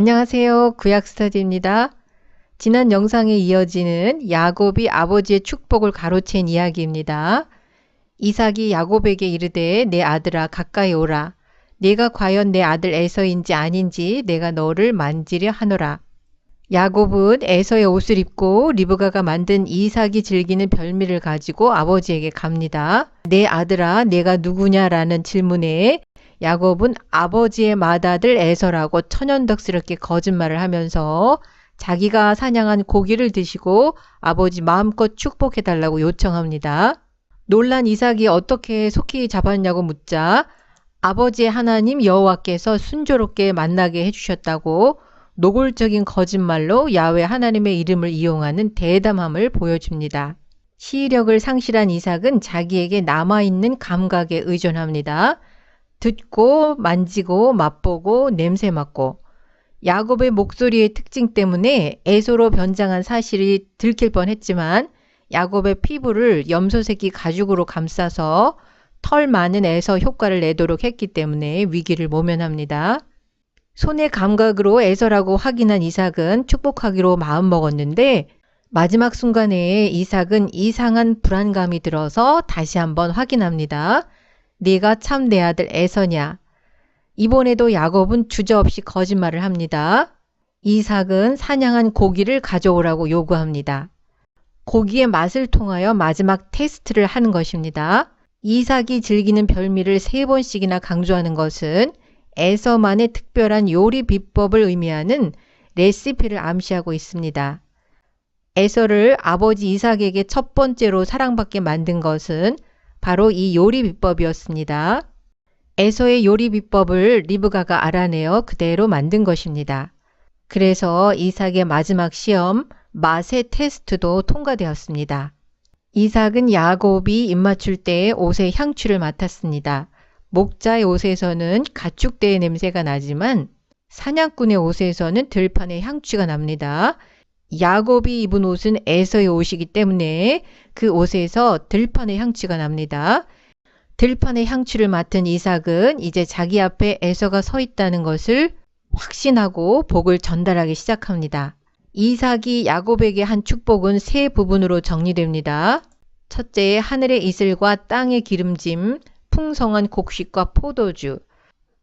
안녕하세요. 구약 스터디입니다. 지난 영상에 이어지는 야곱이 아버지의 축복을 가로챈 이야기입니다. 이삭이 야곱에게 이르되 내 아들아 가까이 오라. 내가 과연 내 아들 에서인지 아닌지 내가 너를 만지려 하노라. 야곱은 에서의 옷을 입고 리브가가 만든 이삭이 즐기는 별미를 가지고 아버지에게 갑니다. 내 아들아 내가 누구냐라는 질문에 야곱은 아버지의 맏아들 에서라고 천연덕스럽게 거짓말을 하면서 자기가 사냥한 고기를 드시고 아버지 마음껏 축복해달라고 요청합니다. 놀란 이삭이 어떻게 속히 잡았냐고 묻자 아버지의 하나님 여호와께서 순조롭게 만나게 해주셨다고 노골적인 거짓말로 야외 하나님의 이름을 이용하는 대담함을 보여줍니다. 시력을 상실한 이삭은 자기에게 남아있는 감각에 의존합니다. 듣고 만지고 맛보고 냄새 맡고 야곱의 목소리의 특징 때문에 에소로 변장한 사실이 들킬 뻔했지만 야곱의 피부를 염소새끼 가죽으로 감싸서 털 많은 에서 효과를 내도록 했기 때문에 위기를 모면합니다. 손의 감각으로 에서라고 확인한 이삭은 축복하기로 마음먹었는데 마지막 순간에 이삭은 이상한 불안감이 들어서 다시 한번 확인합니다. 네가 참 내 아들 에서냐? 이번에도 야곱은 주저없이 거짓말을 합니다. 이삭은 사냥한 고기를 가져오라고 요구합니다. 고기의 맛을 통하여 마지막 테스트를 하는 것입니다. 이삭이 즐기는 별미를 세 번씩이나 강조하는 것은 에서만의 특별한 요리 비법을 의미하는 레시피를 암시하고 있습니다. 에서를 아버지 이삭에게 첫 번째로 사랑받게 만든 것은 바로 이 요리 비법이었습니다. 에서의 요리 비법을 리브가가 알아내어 그대로 만든 것입니다. 그래서 이삭의 마지막 시험 맛의 테스트도 통과되었습니다. 이삭은 야곱이 입맞출 때에 옷의 향취를 맡았습니다. 목자의 옷에서는 가축대의 냄새가 나지만 사냥꾼의 옷에서는 들판의 향취가 납니다. 야곱이 입은 옷은 에서의 옷이기 때문에 그 옷에서 들판의 향취가 납니다. 들판의 향취를 맡은 이삭은 이제 자기 앞에 에서가 서 있다는 것을 확신하고 복을 전달하기 시작합니다. 이삭이 야곱에게 한 축복은 세 부분으로 정리됩니다. 첫째, 하늘의 이슬과 땅의 기름짐, 풍성한 곡식과 포도주,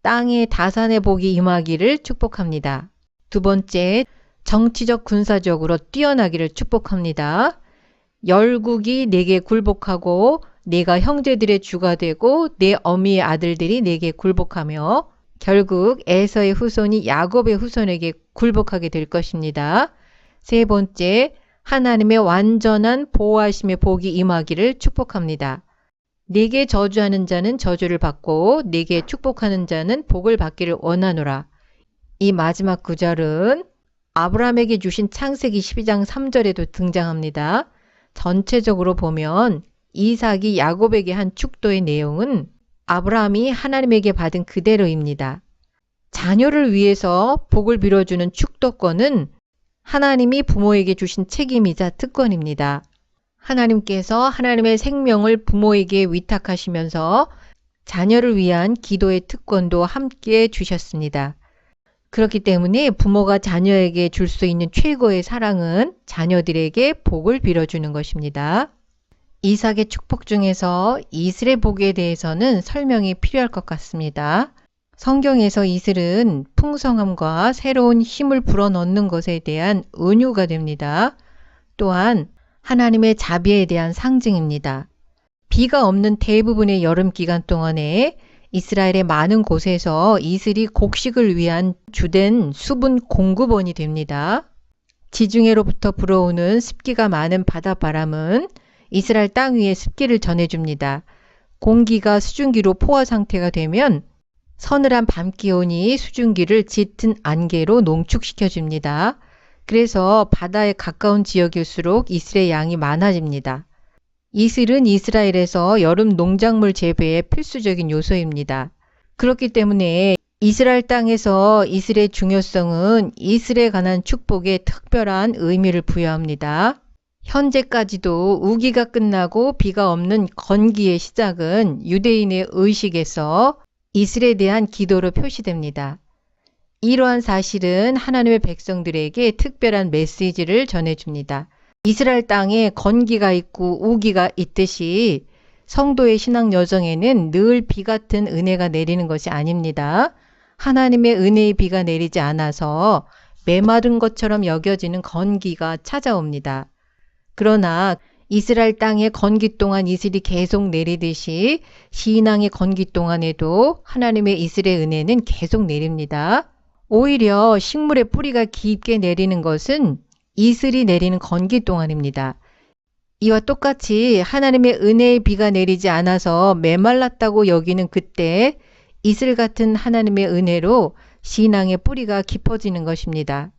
땅의 다산의 복이 임하기를 축복합니다. 두 번째, 정치적 군사적으로 뛰어나기를 축복합니다. 열국이 내게 굴복하고 내가 형제들의 주가 되고 내 어미의 아들들이 내게 굴복하며 결국 에서의 후손이 야곱의 후손에게 굴복하게 될 것입니다. 세 번째, 하나님의 완전한 보호하심의 복이 임하기를 축복합니다. 내게 저주하는 자는 저주를 받고 내게 축복하는 자는 복을 받기를 원하노라. 이 마지막 구절은 아브라함에게 주신 창세기 12장 3절에도 등장합니다. 전체적으로 보면 이삭이 야곱에게 한 축도의 내용은 아브라함이 하나님에게 받은 그대로입니다. 자녀를 위해서 복을 빌어주는 축도권은 하나님이 부모에게 주신 책임이자 특권입니다. 하나님께서 하나님의 생명을 부모에게 위탁하시면서 자녀를 위한 기도의 특권도 함께 주셨습니다. 그렇기 때문에 부모가 자녀에게 줄 수 있는 최고의 사랑은 자녀들에게 복을 빌어주는 것입니다. 이삭의 축복 중에서 이슬의 복에 대해서는 설명이 필요할 것 같습니다. 성경에서 이슬은 풍성함과 새로운 힘을 불어넣는 것에 대한 은유가 됩니다. 또한 하나님의 자비에 대한 상징입니다. 비가 없는 대부분의 여름 기간 동안에 이스라엘의 많은 곳에서 이슬이 곡식을 위한 주된 수분 공급원이 됩니다. 지중해로부터 불어오는 습기가 많은 바닷바람은 이스라엘 땅 위에 습기를 전해줍니다. 공기가 수증기로 포화 상태가 되면 서늘한 밤 기온이 수증기를 짙은 안개로 농축시켜 줍니다. 그래서 바다에 가까운 지역일수록 이슬의 양이 많아집니다. 이슬은 이스라엘에서 여름 농작물 재배의 필수적인 요소입니다. 그렇기 때문에 이스라엘 땅에서 이슬의 중요성은 이슬에 관한 축복에 특별한 의미를 부여합니다. 현재까지도 우기가 끝나고 비가 없는 건기의 시작은 유대인의 의식에서 이슬에 대한 기도로 표시됩니다. 이러한 사실은 하나님의 백성들에게 특별한 메시지를 전해줍니다. 이스라엘 땅에 건기가 있고 우기가 있듯이 성도의 신앙 여정에는 늘 비 같은 은혜가 내리는 것이 아닙니다. 하나님의 은혜의 비가 내리지 않아서 메마른 것처럼 여겨지는 건기가 찾아옵니다. 그러나 이스라엘 땅에 건기 동안 이슬이 계속 내리듯이 신앙의 건기 동안에도 하나님의 이슬의 은혜는 계속 내립니다. 오히려 식물의 뿌리가 깊게 내리는 것은 이슬이 내리는 건기 동안입니다. 이와 똑같이 하나님의 은혜의 비가 내리지 않아서 메말랐다고 여기는 그때 이슬 같은 하나님의 은혜로 신앙의 뿌리가 깊어지는 것입니다.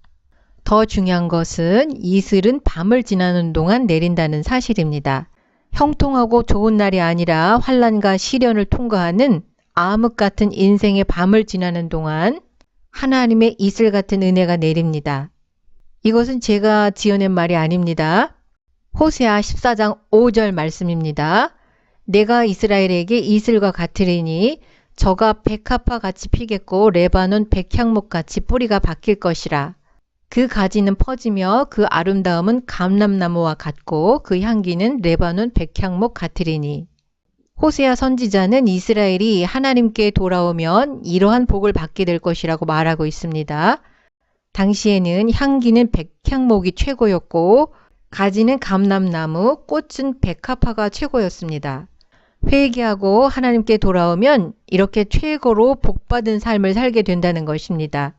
더 중요한 것은 이슬은 밤을 지나는 동안 내린다는 사실입니다. 형통하고 좋은 날이 아니라 환란과 시련을 통과하는 암흑 같은 인생의 밤을 지나는 동안 하나님의 이슬 같은 은혜가 내립니다. 이것은 제가 지어낸 말이 아닙니다. 호세아 14장 5절 말씀입니다. 내가 이스라엘에게 이슬과 같으리니 저가 백합화 같이 피겠고 레바논 백향목 같이 뿌리가 바뀔 것이라. 그 가지는 퍼지며 그 아름다움은 감람나무와 같고 그 향기는 레바논 백향목 같으리니. 호세아 선지자는 이스라엘이 하나님께 돌아오면 이러한 복을 받게 될 것이라고 말하고 있습니다. 당시에는 향기는 백향목이 최고였고 가지는 감람나무, 꽃은 백합화가 최고였습니다. 회개하고 하나님께 돌아오면 이렇게 최고로 복받은 삶을 살게 된다는 것입니다.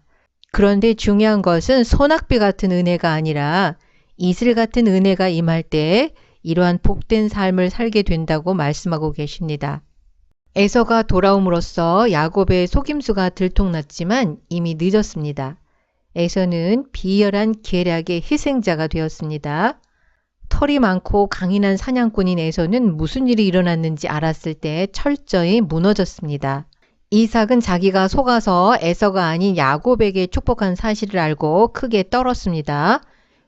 그런데 중요한 것은 소낙비 같은 은혜가 아니라 이슬 같은 은혜가 임할 때 이러한 복된 삶을 살게 된다고 말씀하고 계십니다. 에서가 돌아옴으로써 야곱의 속임수가 들통났지만 이미 늦었습니다. 에서는 비열한 계략의 희생자가 되었습니다. 털이 많고 강인한 사냥꾼인 에서는 무슨 일이 일어났는지 알았을 때 철저히 무너졌습니다. 이삭은 자기가 속아서 에서가 아닌 야곱에게 축복한 사실을 알고 크게 떨었습니다.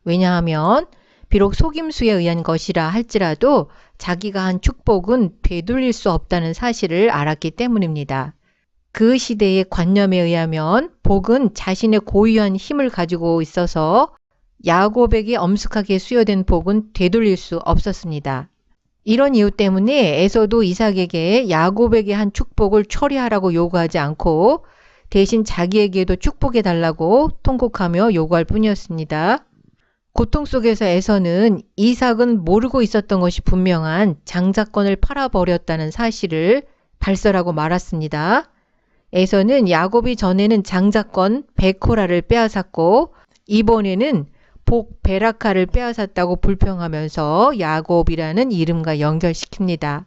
왜냐하면 비록 속임수에 의한 것이라 할지라도 자기가 한 축복은 되돌릴 수 없다는 사실을 알았기 때문입니다. 그 시대의 관념에 의하면 복은 자신의 고유한 힘을 가지고 있어서 야곱에게 엄숙하게 수여된 복은 되돌릴 수 없었습니다. 이런 이유 때문에 에서도 이삭에게 야곱에게 한 축복을 처리하라고 요구하지 않고 대신 자기에게도 축복해 달라고 통곡하며 요구할 뿐이었습니다. 고통 속에서 에서는 이삭은 모르고 있었던 것이 분명한 장자권을 팔아버렸다는 사실을 발설하고 말았습니다. 에서는 야곱이 전에는 장자권 베코라를 빼앗았고 이번에는 복 베라카를 빼앗았다고 불평하면서 야곱이라는 이름과 연결시킵니다.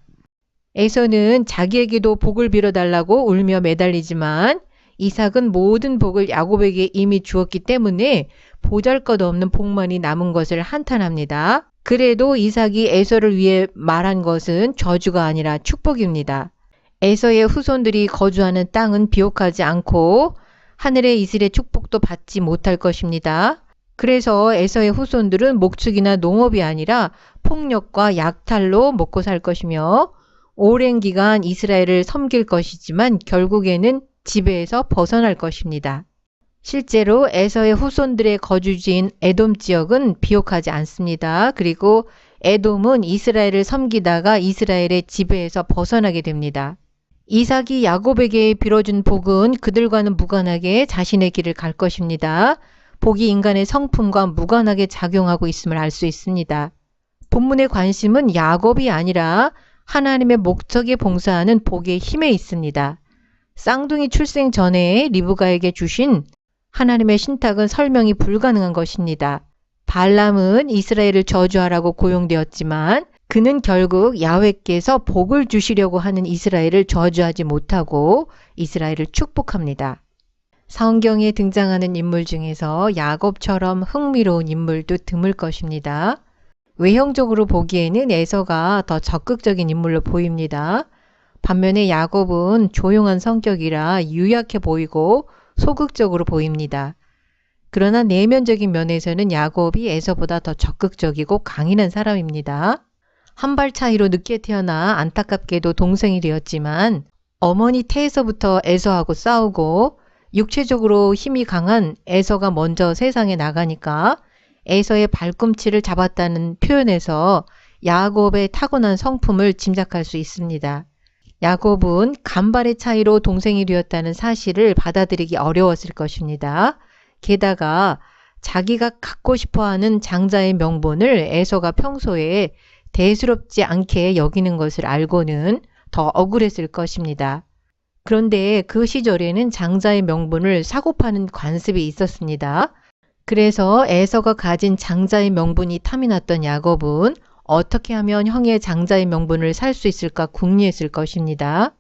에서는 자기에게도 복을 빌어달라고 울며 매달리지만 이삭은 모든 복을 야곱에게 이미 주었기 때문에 보잘것없는 복만이 남은 것을 한탄합니다. 그래도 이삭이 에서를 위해 말한 것은 저주가 아니라 축복입니다. 에서의 후손들이 거주하는 땅은 비옥하지 않고 하늘의 이슬의 축복도 받지 못할 것입니다. 그래서 에서의 후손들은 목축이나 농업이 아니라 폭력과 약탈로 먹고 살 것이며 오랜 기간 이스라엘을 섬길 것이지만 결국에는 지배에서 벗어날 것입니다. 실제로 에서의 후손들의 거주지인 에돔 지역은 비옥하지 않습니다. 그리고 에돔은 이스라엘을 섬기다가 이스라엘의 지배에서 벗어나게 됩니다. 이삭이 야곱에게 빌어준 복은 그들과는 무관하게 자신의 길을 갈 것입니다. 복이 인간의 성품과 무관하게 작용하고 있음을 알 수 있습니다. 본문의 관심은 야곱이 아니라 하나님의 목적에 봉사하는 복의 힘에 있습니다. 쌍둥이 출생 전에 리브가에게 주신 하나님의 신탁은 설명이 불가능한 것입니다. 발람은 이스라엘을 저주하라고 고용되었지만 그는 결국 야훼께서 복을 주시려고 하는 이스라엘을 저주하지 못하고 이스라엘을 축복합니다. 성경에 등장하는 인물 중에서 야곱처럼 흥미로운 인물도 드물 것입니다. 외형적으로 보기에는 에서가 더 적극적인 인물로 보입니다. 반면에 야곱은 조용한 성격이라 유약해 보이고 소극적으로 보입니다. 그러나 내면적인 면에서는 야곱이 에서보다 더 적극적이고 강인한 사람입니다. 한 발 차이로 늦게 태어나 안타깝게도 동생이 되었지만 어머니 태에서부터 에서하고 싸우고 육체적으로 힘이 강한 에서가 먼저 세상에 나가니까 에서의 발꿈치를 잡았다는 표현에서 야곱의 타고난 성품을 짐작할 수 있습니다. 야곱은 간발의 차이로 동생이 되었다는 사실을 받아들이기 어려웠을 것입니다. 게다가 자기가 갖고 싶어 하는 장자의 명분을 에서가 평소에 대수롭지 않게 여기는 것을 알고는 더 억울했을 것입니다. 그런데 그 시절에는 장자의 명분을 사고 파는 관습이 있었습니다. 그래서 에서가 가진 장자의 명분이 탐이 났던 야곱은 어떻게 하면 형의 장자의 명분을 살 수 있을까 궁리했을 것입니다.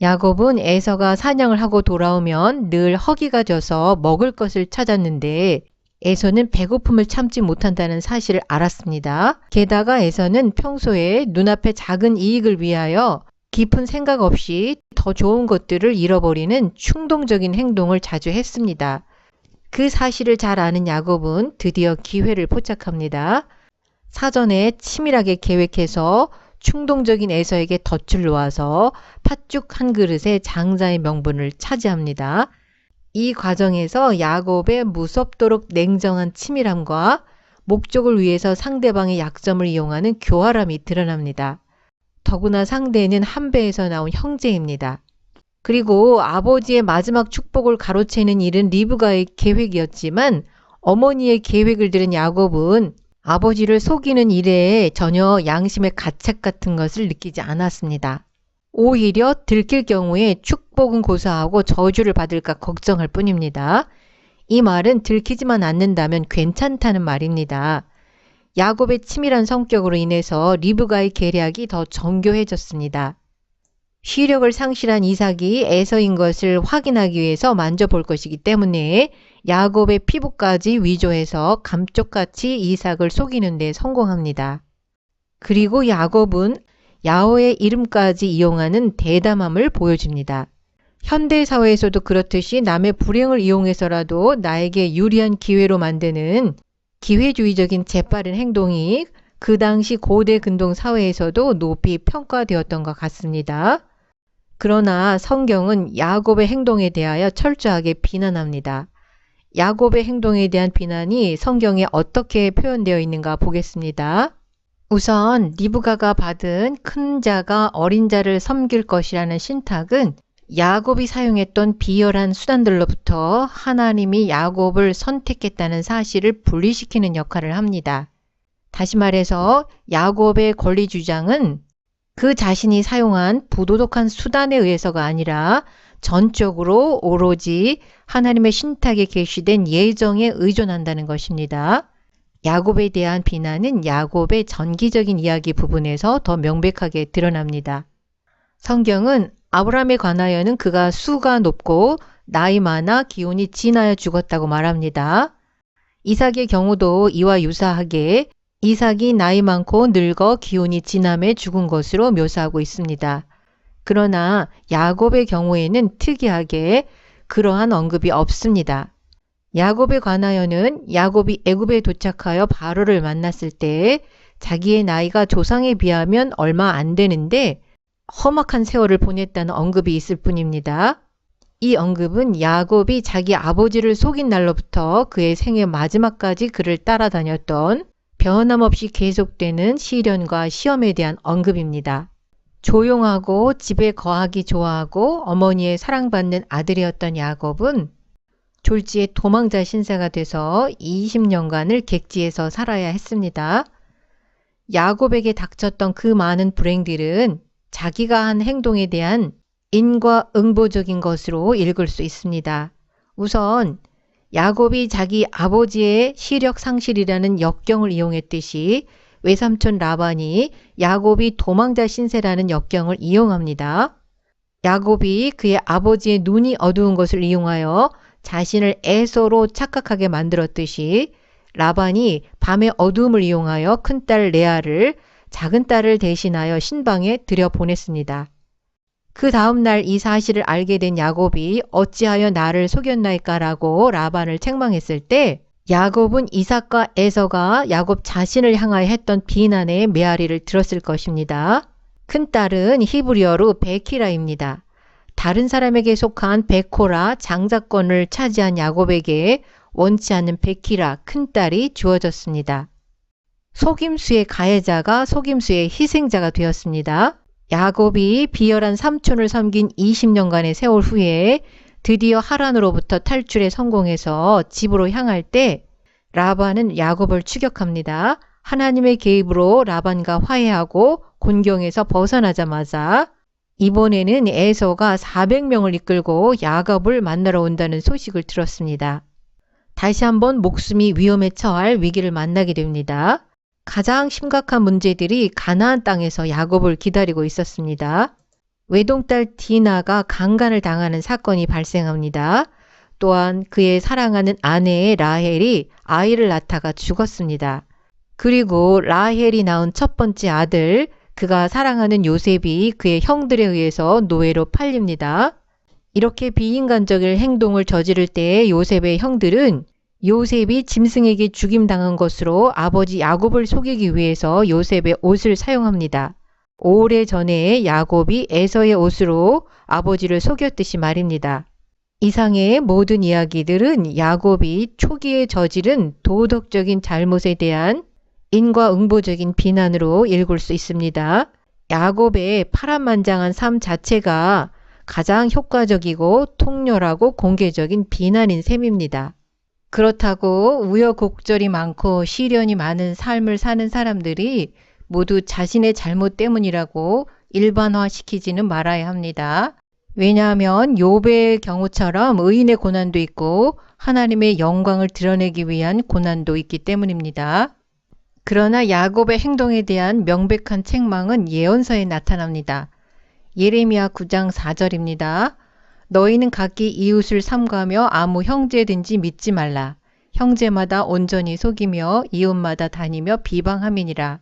야곱은 에서가 사냥을 하고 돌아오면 늘 허기가 져서 먹을 것을 찾았는데 에서는 배고픔을 참지 못한다는 사실을 알았습니다. 게다가 에서는 평소에 눈앞의 작은 이익을 위하여 깊은 생각 없이 더 좋은 것들을 잃어버리는 충동적인 행동을 자주 했습니다. 그 사실을 잘 아는 야곱은 드디어 기회를 포착합니다. 사전에 치밀하게 계획해서 충동적인 에서에게 덫을 놓아서 팥죽 한 그릇에 장자의 명분을 차지합니다. 이 과정에서 야곱의 무섭도록 냉정한 치밀함과 목적을 위해서 상대방의 약점을 이용하는 교활함이 드러납니다. 더구나 상대는 한배에서 나온 형제입니다. 그리고 아버지의 마지막 축복을 가로채는 일은 리브가의 계획이었지만 어머니의 계획을 들은 야곱은 아버지를 속이는 일에 전혀 양심의 가책 같은 것을 느끼지 않았습니다. 오히려 들킬 경우에 축 복은 고사하고 저주를 받을까 걱정할 뿐입니다. 이 말은 들키지만 않는다면 괜찮다는 말입니다. 야곱의 치밀한 성격으로 인해서 리브가의 계략이 더 정교해졌습니다. 시력을 상실한 이삭이 에서인 것을 확인하기 위해서 만져볼 것이기 때문에 야곱의 피부까지 위조해서 감쪽같이 이삭을 속이는 데 성공합니다. 그리고 야곱은 야호의 이름까지 이용하는 대담함을 보여줍니다. 현대 사회에서도 그렇듯이 남의 불행을 이용해서라도 나에게 유리한 기회로 만드는 기회주의적인 재빠른 행동이 그 당시 고대 근동 사회에서도 높이 평가되었던 것 같습니다. 그러나 성경은 야곱의 행동에 대하여 철저하게 비난합니다. 야곱의 행동에 대한 비난이 성경에 어떻게 표현되어 있는가 보겠습니다. 우선 리브가가 받은 큰 자가 어린 자를 섬길 것이라는 신탁은 야곱이 사용했던 비열한 수단들로부터 하나님이 야곱을 선택했다는 사실을 분리시키는 역할을 합니다. 다시 말해서 야곱의 권리 주장은 그 자신이 사용한 부도덕한 수단에 의해서가 아니라 전적으로 오로지 하나님의 신탁에 계시된 예정에 의존한다는 것입니다. 야곱에 대한 비난은 야곱의 전기적인 이야기 부분에서 더 명백하게 드러납니다. 성경은 아브라함에 관하여는 그가 수가 높고 나이 많아 기온이 진하여 죽었다고 말합니다. 이삭의 경우도 이와 유사하게 이삭이 나이 많고 늙어 기운이 진함에 죽은 것으로 묘사하고 있습니다. 그러나 야곱의 경우에는 특이하게 그러한 언급이 없습니다. 야곱에 관하여는 야곱이 애굽에 도착하여 바로를 만났을 때 자기의 나이가 조상에 비하면 얼마 안 되는데 험악한 세월을 보냈다는 언급이 있을 뿐입니다. 이 언급은 야곱이 자기 아버지를 속인 날로부터 그의 생애 마지막까지 그를 따라다녔던 변함없이 계속되는 시련과 시험에 대한 언급입니다. 조용하고 집에 거하기 좋아하고 어머니의 사랑받는 아들이었던 야곱은 졸지에 도망자 신세가 돼서 20년간을 객지에서 살아야 했습니다. 야곱에게 닥쳤던 그 많은 불행들은 자기가 한 행동에 대한 인과 응보적인 것으로 읽을 수 있습니다. 우선 야곱이 자기 아버지의 시력 상실이라는 역경을 이용했듯이 외삼촌 라반이 야곱이 도망자 신세라는 역경을 이용합니다. 야곱이 그의 아버지의 눈이 어두운 것을 이용하여 자신을 에서로 착각하게 만들었듯이 라반이 밤의 어두움을 이용하여 큰딸 레아를 작은 딸을 대신하여 신방에 들여 보냈습니다. 그 다음날 이 사실을 알게 된 야곱이 어찌하여 나를 속였나이까라고 라반을 책망했을 때 야곱은 이삭과 에서가 야곱 자신을 향하여 했던 비난의 메아리를 들었을 것입니다. 큰 딸은 히브리어로 베키라입니다. 다른 사람에게 속한 베코라 장자권을 차지한 야곱에게 원치 않는 베키라 큰 딸이 주어졌습니다. 속임수의 가해자가 속임수의 희생자가 되었습니다. 야곱이 비열한 삼촌을 섬긴 20년간의 세월 후에 드디어 하란으로부터 탈출에 성공해서 집으로 향할 때 라반은 야곱을 추격합니다. 하나님의 개입으로 라반과 화해하고 곤경에서 벗어나자마자 이번에는 에서가 400명을 이끌고 야곱을 만나러 온다는 소식을 들었습니다. 다시 한번 목숨이 위험에 처할 위기를 만나게 됩니다. 가장 심각한 문제들이 가나안 땅에서 야곱을 기다리고 있었습니다. 외동딸 디나가 강간을 당하는 사건이 발생합니다. 또한 그의 사랑하는 아내의 라헬이 아이를 낳다가 죽었습니다. 그리고 라헬이 낳은 첫 번째 아들, 그가 사랑하는 요셉이 그의 형들에 의해서 노예로 팔립니다. 이렇게 비인간적인 행동을 저지를 때 요셉의 형들은 요셉이 짐승에게 죽임당한 것으로 아버지 야곱을 속이기 위해서 요셉의 옷을 사용합니다. 오래 전에 야곱이 에서의 옷으로 아버지를 속였듯이 말입니다. 이상의 모든 이야기들은 야곱이 초기에 저지른 도덕적인 잘못에 대한 인과응보적인 비난으로 읽을 수 있습니다. 야곱의 파란만장한 삶 자체가 가장 효과적이고 통렬하고 공개적인 비난인 셈입니다. 그렇다고 우여곡절이 많고 시련이 많은 삶을 사는 사람들이 모두 자신의 잘못 때문이라고 일반화시키지는 말아야 합니다. 왜냐하면 요배의 경우처럼 의인의 고난도 있고 하나님의 영광을 드러내기 위한 고난도 있기 때문입니다. 그러나 야곱의 행동에 대한 명백한 책망은 예언서에 나타납니다. 예레미야 9장 4절입니다. 너희는 각기 이웃을 삼가며 아무 형제든지 믿지 말라. 형제마다 온전히 속이며 이웃마다 다니며 비방함이니라.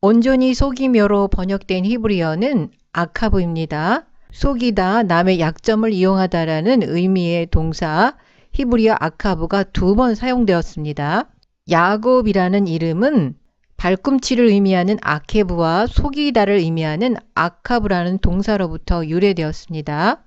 온전히 속이며로 번역된 히브리어는 아카브입니다. 속이다, 남의 약점을 이용하다라는 의미의 동사 히브리어 아카브가 두 번 사용되었습니다. 야곱이라는 이름은 발꿈치를 의미하는 아케브와 속이다를 의미하는 아카브라는 동사로부터 유래되었습니다.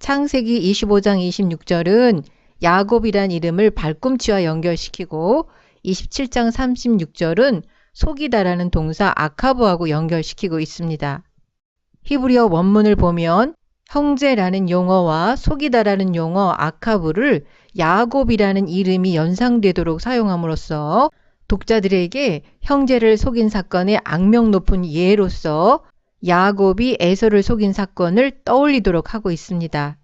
창세기 25장 26절은 야곱이란 이름을 발꿈치와 연결시키고 27장 36절은 속이다라는 동사 아카브하고 연결시키고 있습니다. 히브리어 원문을 보면 형제라는 용어와 속이다라는 용어 아카브를 야곱이라는 이름이 연상되도록 사용함으로써 독자들에게 형제를 속인 사건의 악명 높은 예로서 야곱이 에서를 속인 사건을 떠올리도록 하고 있습니다.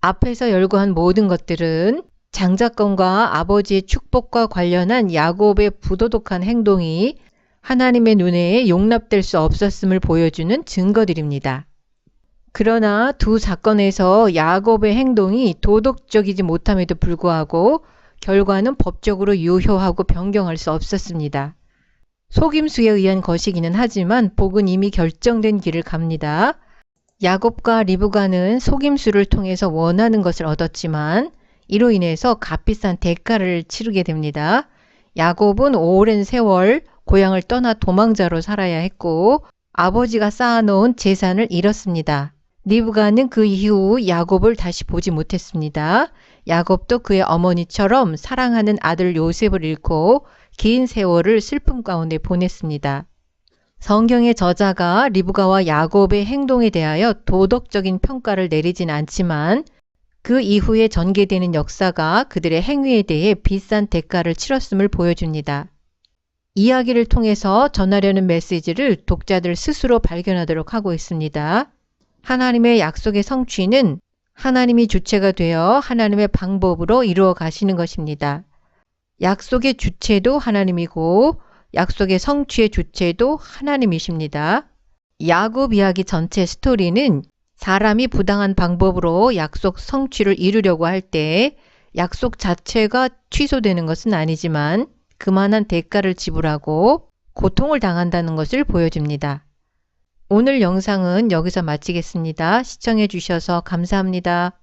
앞에서 열거한 모든 것들은 장자권과 아버지의 축복과 관련한 야곱의 부도덕한 행동이 하나님의 눈에 용납될 수 없었음을 보여주는 증거들입니다. 그러나 두 사건에서 야곱의 행동이 도덕적이지 못함에도 불구하고 결과는 법적으로 유효하고 변경할 수 없었습니다. 속임수에 의한 것이기는 하지만 복은 이미 결정된 길을 갑니다. 야곱과 리브가는 속임수를 통해서 원하는 것을 얻었지만 이로 인해서 값비싼 대가를 치르게 됩니다. 야곱은 오랜 세월 고향을 떠나 도망자로 살아야 했고 아버지가 쌓아놓은 재산을 잃었습니다. 리브가는 그 이후 야곱을 다시 보지 못했습니다. 야곱도 그의 어머니처럼 사랑하는 아들 요셉을 잃고 긴 세월을 슬픔 가운데 보냈습니다. 성경의 저자가 리브가와 야곱의 행동에 대하여 도덕적인 평가를 내리진 않지만 그 이후에 전개되는 역사가 그들의 행위에 대해 비싼 대가를 치렀음을 보여줍니다. 이야기를 통해서 전하려는 메시지를 독자들 스스로 발견하도록 하고 있습니다. 하나님의 약속의 성취는 하나님이 주체가 되어 하나님의 방법으로 이루어 가시는 것입니다. 약속의 주체도 하나님이고 약속의 성취의 주체도 하나님이십니다. 야곱 이야기 전체 스토리는 사람이 부당한 방법으로 약속 성취를 이루려고 할 때 약속 자체가 취소되는 것은 아니지만 그만한 대가를 지불하고 고통을 당한다는 것을 보여줍니다. 오늘 영상은 여기서 마치겠습니다. 시청해 주셔서 감사합니다.